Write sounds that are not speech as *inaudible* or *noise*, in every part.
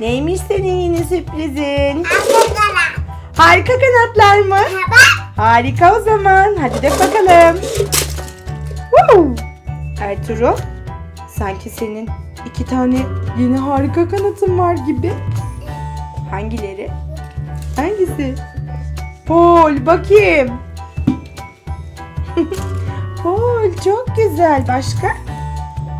Neymiş senin yeni sürprizin? Arkadaşlar. Harika kanatlar mı? Harika o zaman. Hadi de bakalım. Woo! Ertuğrul, sanki senin iki tane yeni harika kanatın var gibi. Hangileri? Hangisi? Pol, bakayım. *laughs* Pol, çok güzel. Başka?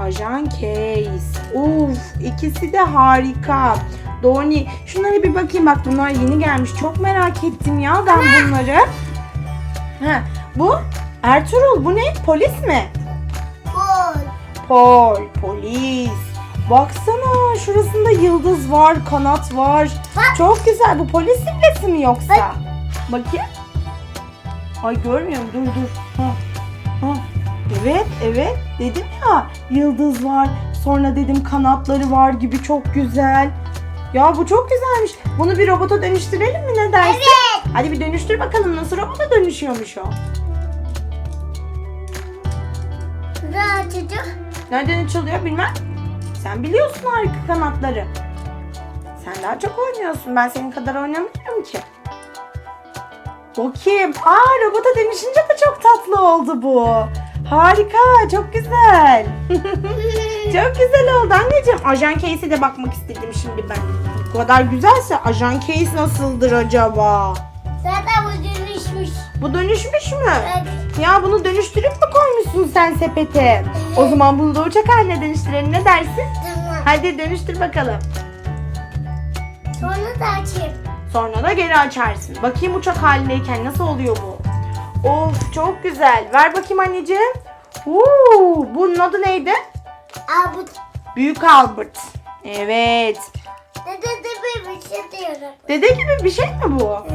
Ajan Case. Uf, ikisi de harika. Doni, şunlara bir bakayım. Bak bunlar yeni gelmiş. Çok merak ettim ya ben bunları. Ha, bu Ertuğrul bu ne? Polis mi? Bol. Pol, polis. Baksana şurasında yıldız var, kanat var. Bak. Çok güzel. Bu polis simgesi mi yoksa? Bakayım. Ay görmüyorum. Dur dur. Ha. Ha. Evet, evet. Dedim ya yıldız var. Sonra dedim kanatları var gibi çok güzel. Ya bu çok güzelmiş. Bunu bir robota dönüştürelim mi ne dersin? Evet. Hadi bir dönüştür bakalım nasıl robota dönüşüyormuş o. Çocuk. Nereden açılıyor bilmem. Sen biliyorsun harika kanatları. Sen daha çok oynuyorsun. Ben senin kadar oynamıyorum ki. Bakayım. Aa robota dönüşünce de çok tatlı oldu bu. Harika. Çok güzel. *laughs* çok güzel oldu anneciğim. Ajan Case'e de bakmak istedim şimdi ben. Bu kadar güzelse Ajan Case nasıldır acaba? Zaten bu dönüşmüş. Bu dönüşmüş mü? Evet. Ya bunu dönüştürüp mü koymuşsun sen sepete? O zaman bunu da uçak haline dönüştürelim ne dersin? Tamam. Hadi dönüştür bakalım. Sonra da açayım. Sonra da geri açarsın. Bakayım uçak halindeyken nasıl oluyor bu? Of çok güzel. Ver bakayım anneciğim. Uuu, bunun adı neydi? Bu Büyük Albert. Evet. dede de bir şey diyorum. Dede gibi bir şey mi bu? *laughs*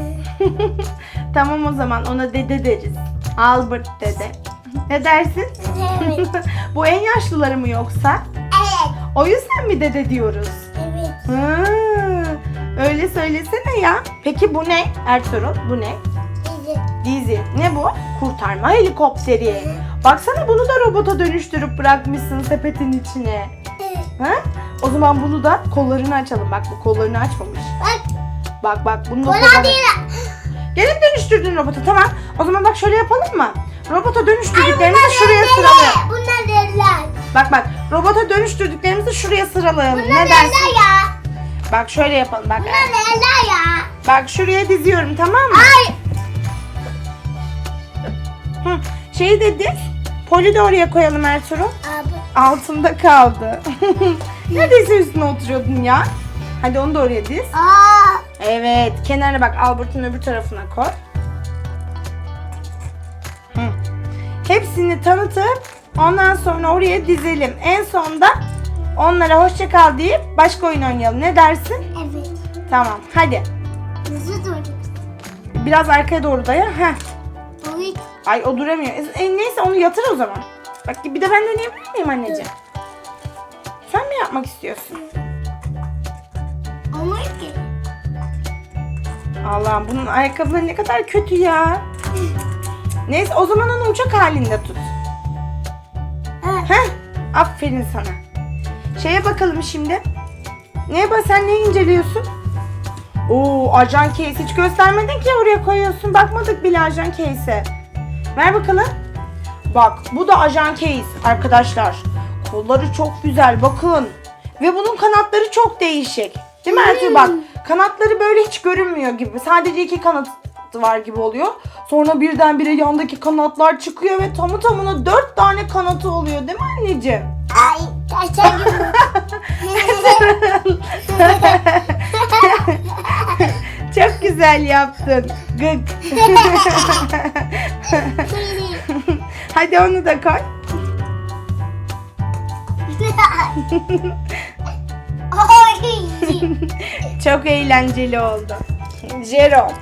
tamam o zaman ona dede deriz. Albert dede. Ne dersin? Evet. *laughs* bu en yaşlıları mı yoksa? Evet. O yüzden mi dede diyoruz? Evet. Hı, öyle söylesene ya. Peki bu ne Ertuğrul? Bu ne? Dizi. Ne bu? Kurtarma helikopteri. Baksana bunu da robota dönüştürüp bırakmışsın sepetin içine. Ha? O zaman bunu da kollarını açalım. Bak bu kollarını açmamış. Bak. Bak bak bunu da Kola değil. Gelip dönüştürdün robota tamam. O zaman bak şöyle yapalım mı? Robota dönüştürdüklerimizi şuraya sıralayalım. Bunlar derler. Bak bak robota dönüştürdüklerimizi şuraya sıralayalım. Bunlar Ne dersin? ya. Bak şöyle yapalım bak. Bunlar derler ya. Bak şuraya diziyorum tamam mı? Ay. Şey dedi. Poli de oraya koyalım Ertuğrul. Abi. Altında kaldı. *laughs* Neredeyse üstüne oturuyordun ya. Hadi onu da oraya diz. Aa. Evet. Kenara bak Albert'ın öbür tarafına koy. Hı. Hepsini tanıtıp ondan sonra oraya dizelim. En sonda onlara hoşça kal deyip başka oyun oynayalım. Ne dersin? Evet. Tamam. Hadi. Nasıl durduk? Biraz arkaya doğru daya. Heh. Evet. Ay o duramıyor. E, neyse onu yatır o zaman. Bak bir de ben deneyebilir miyim anneciğim? Sen mi yapmak istiyorsun? Olmuyor ki. Allah'ım bunun ayakkabıları ne kadar kötü ya. Neyse o zaman onu uçak halinde tut. Ha. Heh, aferin sana. Şeye bakalım şimdi. Neye bak sen ne inceliyorsun? Oo ajan case hiç göstermedin ki oraya koyuyorsun. Bakmadık bile ajan case'e. Ver bakalım. Bak bu da ajan case arkadaşlar. Kolları çok güzel bakın. Ve bunun kanatları çok değişik. Değil mi Ertuğrul bak? Kanatları böyle hiç görünmüyor gibi. Sadece iki kanat var gibi oluyor. Sonra birdenbire yandaki kanatlar çıkıyor ve tamı tamına dört tane kanatı oluyor değil mi anneciğim? Ay. Kaçar. *laughs* Çok güzel yaptın. Gık. *laughs* *laughs* Hadi onu da koy. Çok eğlenceli oldu. Jerome.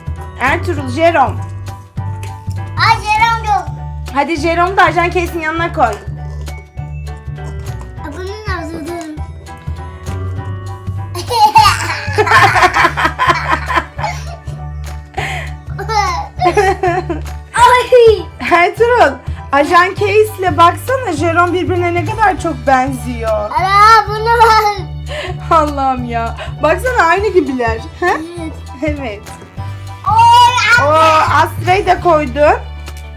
Ertuğrul Jerome. Ay Jerome yok. Hadi Jerome da ajan Case'in yanına koy. Ajan Case ile baksana Jerome birbirine ne kadar çok benziyor. Ana bunu var. *laughs* Allah'ım ya. Baksana aynı gibiler. Evet. Evet. Oy O Astra'yı da koydun.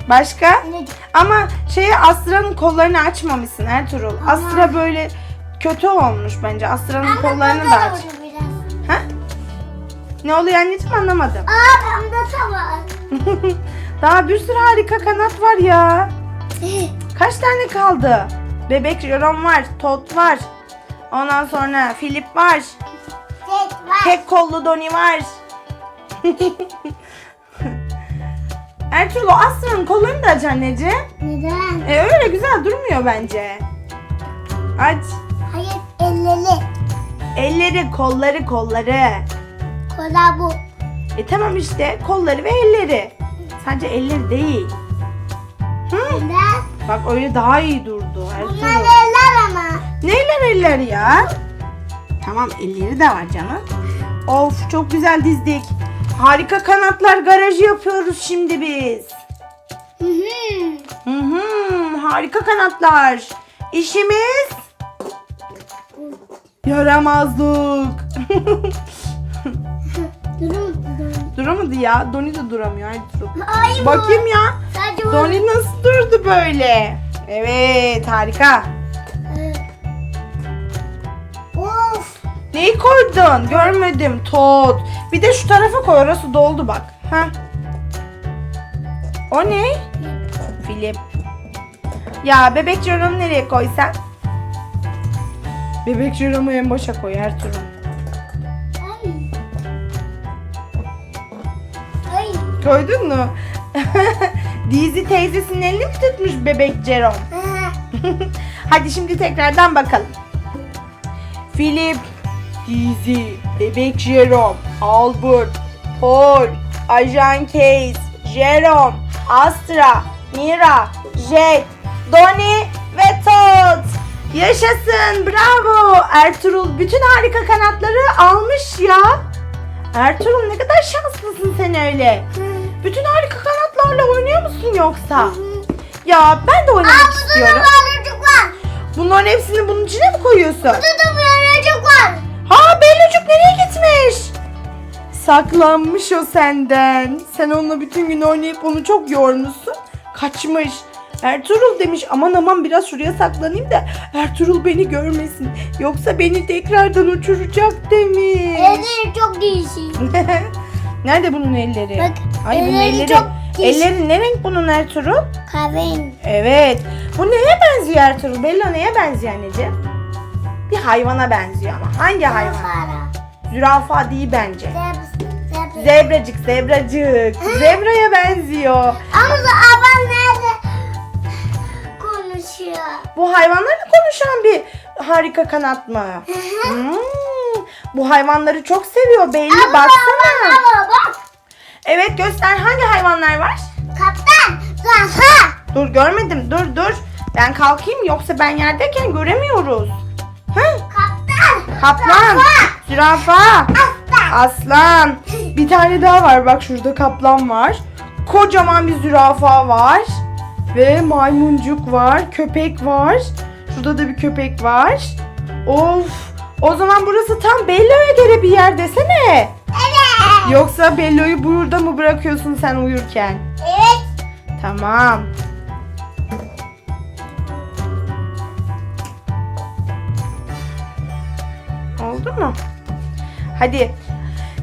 Başka? Ama şeye Astra'nın kollarını açmamışsın Ertuğrul. Astra böyle kötü olmuş bence. Astra'nın kollarını da aç. Ha? Ne oluyor anneciğim anlamadım. Aa pembe tavan. *laughs* Daha bir sürü harika kanat var ya. *gasps* Kaç tane kaldı? Bebek Jerome var, Tot var. Ondan sonra Philip var. Tek var. Tek kollu Donny var. *laughs* Ertuğrul o Astra'nın kollarını da aç anneciğim. Neden? E, öyle güzel durmuyor bence. Aç. Hayır elleri. Elleri, kolları, kolları. Kola bu. E tamam işte kolları ve elleri. Sadece elleri değil. Hı? Bak öyle daha iyi durdu Bunlar Ertuğrul. eller ama. Neyler eller ya? Tamam elleri de var canım. Of çok güzel dizdik. Harika kanatlar garajı yapıyoruz şimdi biz. Hı hı. Hı hı, harika kanatlar. İşimiz yaramazlık. *laughs* Durun durun. Duramadı ya. Doni de duramıyor. Hadi dur. Ay bu. Bakayım ya. Sadece bu. Doni nasıl durdu böyle? Evet harika. Evet. Of. Neyi koydun? Görmedim. Tot. Bir de şu tarafa koy. Orası doldu bak. Ha. O ne? Filip. Ya bebek Jerome'u nereye koysan? Bebek Jerome'u en başa koy Ertuğrul. Koydun mu? *laughs* Dizi teyzesinin elini mi tutmuş bebek? Ha. *laughs* Hadi şimdi tekrardan bakalım. Philip, Dizi, Bebek Jerome, Albert, Paul, Ajan Case, Jerome, Astra, Mira, Jet, Donny ve Todd. Yaşasın, bravo. Ertuğrul bütün harika kanatları almış ya. Ertuğrul ne kadar şanslısın sen öyle. Bütün harika kanatlarla oynuyor musun yoksa? Ya ben de oynamak Aa istiyorum. balıcık var. Bunların hepsini bunun içine mi koyuyorsun? Burada da balıcık var. Ha Bellucuk nereye gitmiş? Saklanmış o senden. Sen onunla bütün gün oynayıp onu çok yormuşsun. Kaçmış. Ertuğrul demiş aman aman biraz şuraya saklanayım da Ertuğrul beni görmesin. Yoksa beni tekrardan uçuracak demiş. Elleri çok değişik. *laughs* Nerede bunun elleri? Bak, Ay bunun elleri elleri. çok. Elleri ne renk bunun Ertuğrul? Kahverengi. Evet. Bu neye benziyor Ertuğrul? Bello neye benziyor anneciğim? Bir hayvana benziyor ama. Hangi hayvan? Fara. Zürafa değil bence. Zebra. Zebra. Zebracık, zebracık. Zebraya benziyor. Ama da aban nerede konuşuyor? Bu hayvanlarla konuşan bir harika kanat mı? Hmm, bu hayvanları çok seviyor belli Ama baksana. Ama bak. Evet göster hangi hayvanlar var? Kaptan. Zaha. Dur görmedim dur dur. Ben kalkayım yoksa ben yerdeyken göremiyoruz. Hı? Kaptan. Kaplan, zürafa, Aslan. aslan. Bir tane daha var bak şurada kaplan var. Kocaman bir zürafa var. Ve maymuncuk var, köpek var. Şurada da bir köpek var. Of! O zaman burası tam Bello'ya göre bir yer desene. Evet. Yoksa Bello'yu burada mı bırakıyorsun sen uyurken? Evet. Tamam. Oldu mu? Hadi.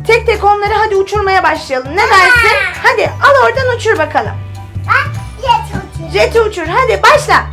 Tek tek onları hadi uçurmaya başlayalım. Ne dersin? Hadi al oradan uçur bakalım. Ben jet uçuyorum. Jeti uçur. Hadi başla.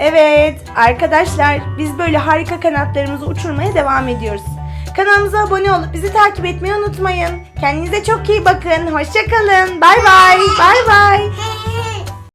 Evet arkadaşlar biz böyle harika kanatlarımızı uçurmaya devam ediyoruz. Kanalımıza abone olup bizi takip etmeyi unutmayın. Kendinize çok iyi bakın. Hoşçakalın. Bay bay. Bay bay.